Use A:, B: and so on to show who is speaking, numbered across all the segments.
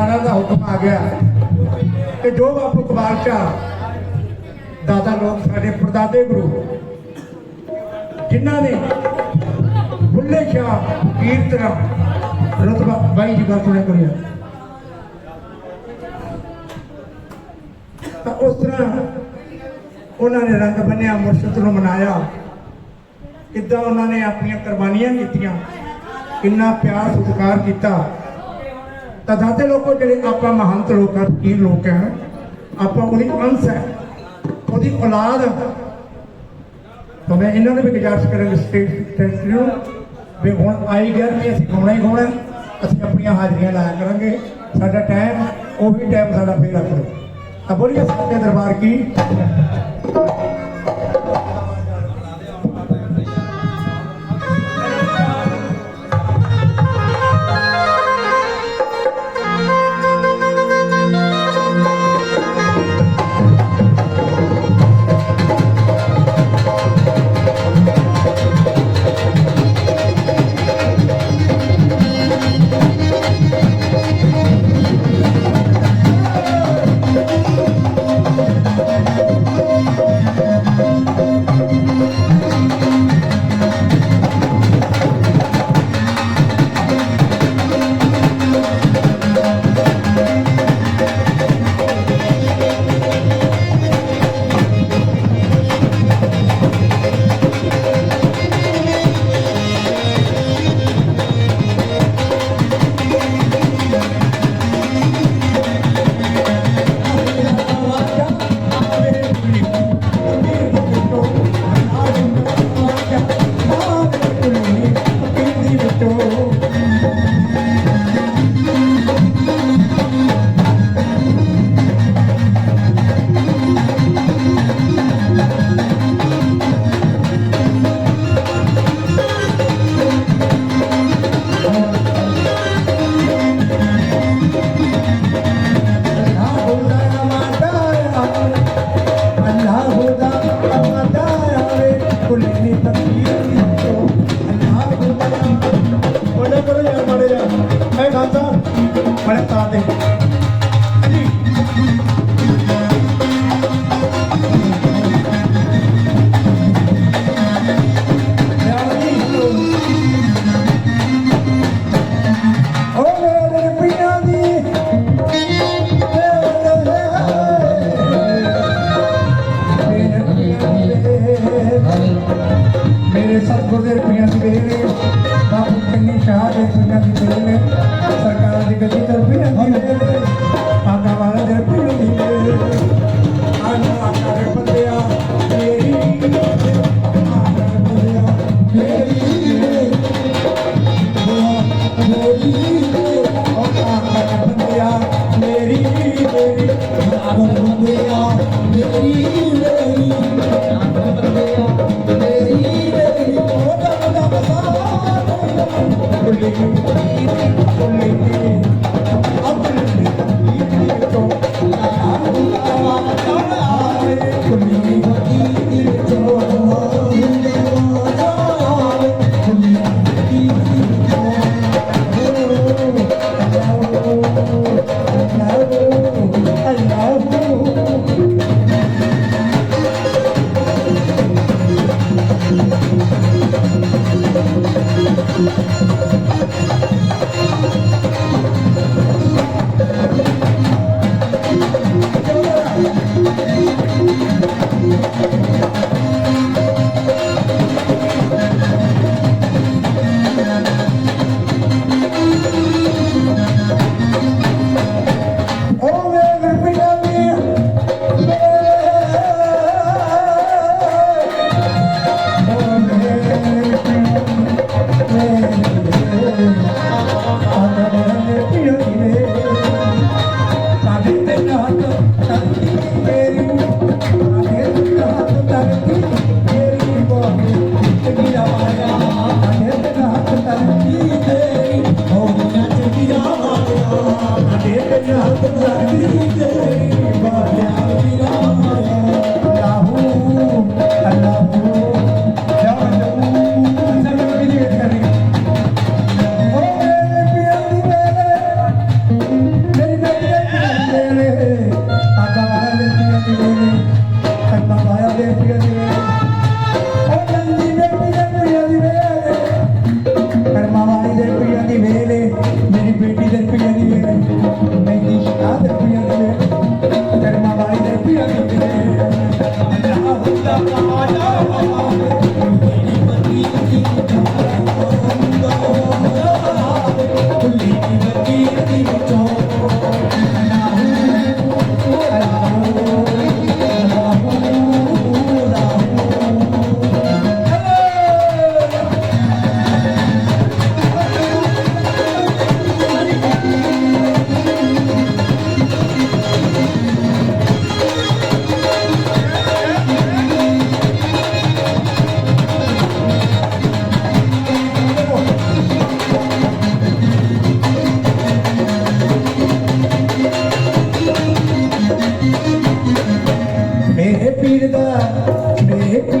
A: ਸਰਕਾਰਾਂ ਦਾ ਹੁਕਮ ਆ ਗਿਆ ਕਿ ਜੋ ਬਾਪੂ ਕਬਾਲਚਾ ਦਾਦਾ ਲੋਕ ਸਾਡੇ ਪਰਦਾਦੇ ਗੁਰੂ, ਜਿਨ੍ਹਾਂ ਨੇ ਬੁੱਲੇ ਸ਼ਾਹ, ਕੀਰਤਨ, ਰਤਬਾ ਬਾਈ ਜੀ ਗੱਲ ਸੁਣਿਆ ਕਰਿਆ। ਤਾਂ ਉਸ ਤਰ੍ਹਾਂ ਉਹਨਾਂ ਨੇ ਰੰਗ ਬੰਨਿਆ, ਮੁਰਸ਼ਦ ਨੂੰ ਮਨਾਇਆ। ਕਿੱਦਾਂ ਉਹਨਾਂ ਨੇ ਆਪਣੀਆਂ ਕੁਰਬਾਨੀਆਂ ਕੀਤੀਆਂ, ਕਿੰਨਾ ਪਿਆਰ ਸਤਿਕਾਰ ਕੀਤਾ। ਤਾਂ ਦਾਤੇ ਲੋਕੋ ਜਿਹੜੇ ਆਪਾਂ ਮਹੰਤ ਲੋਕ ਆ ਫਕੀਰ ਲੋਕ ਆ ਆਪਾਂ ਉਹਦੀ ਅੰਸ਼ ਹੈ, ਉਹਦੀ ਔਲਾਦ ਤਾਂ ਮੈਂ ਇਹਨਾਂ ਨੂੰ ਵੀ ਗੁਜ਼ਾਰਿਸ਼ ਕਰਾਂਗਾ ਸਟੇਟ ਸੈਕਟਰੀ ਨੂੰ ਵੀ ਹੁਣ ਆਈ ਗਿਆ ਵੀ ਅਸੀਂ ਗਾਉਣਾ ਹੀ ਗਾਉਣਾ ਅਸੀਂ ਆਪਣੀਆਂ ਹਾਜ਼ਰੀਆਂ ਲਾਇਆ ਕਰਾਂਗੇ। ਸਾਡਾ ਟਾਈਮ ਉਹ ਵੀ ਟਾਈਮ ਸਾਡਾ ਫੇਰ ਰੱਖ ਲਓ। ਤਾਂ ਬੋਲੀਏ ਸੱਚੇ ਦਰਬਾਰ ਕੀ? बेटी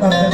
A: Bye.